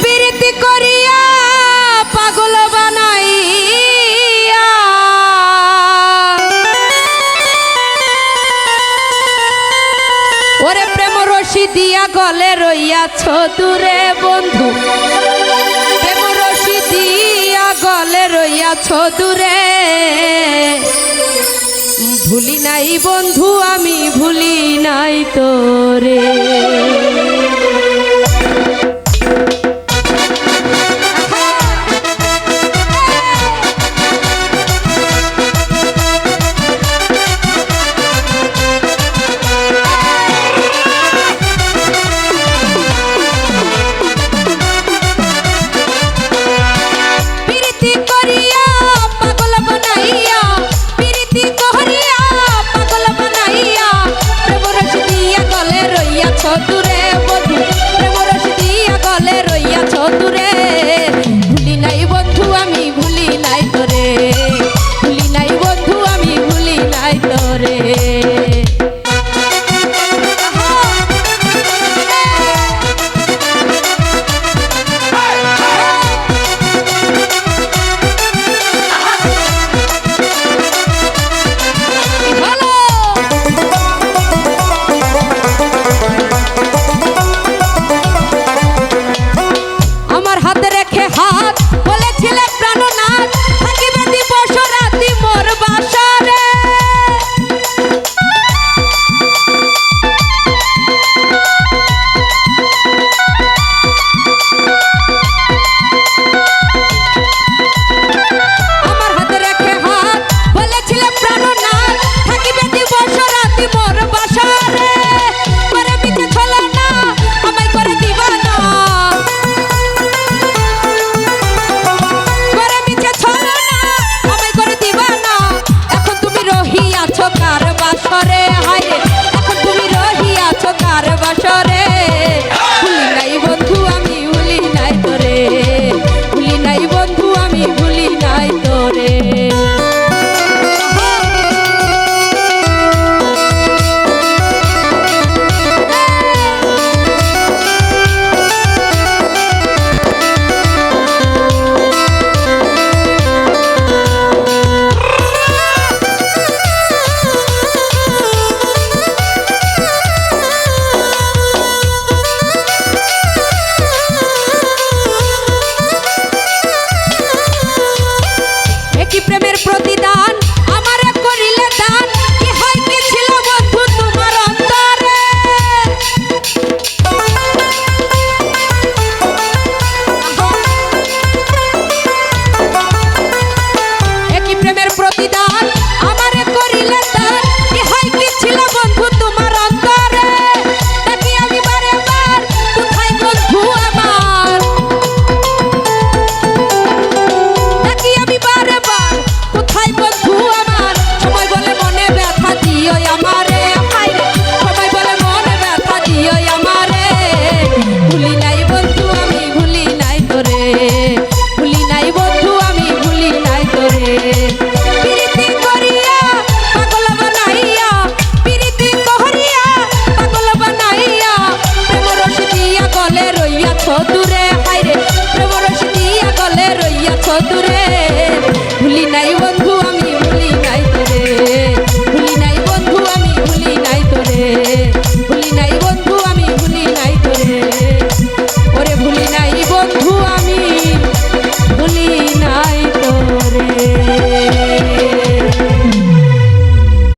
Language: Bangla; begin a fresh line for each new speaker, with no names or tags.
প্রীতি করিয়া পাগল বানাইয়া। ওরে প্রেম রশি দিয়া গলে রইয়াছ দূরে বন্ধু। প্রেম রশি দিয়া গলে রইয়াছ দূরে। ভুলি নাই বন্ধু, আমি ভুলি নাই তোরে। flores. পাপের প্রতিদান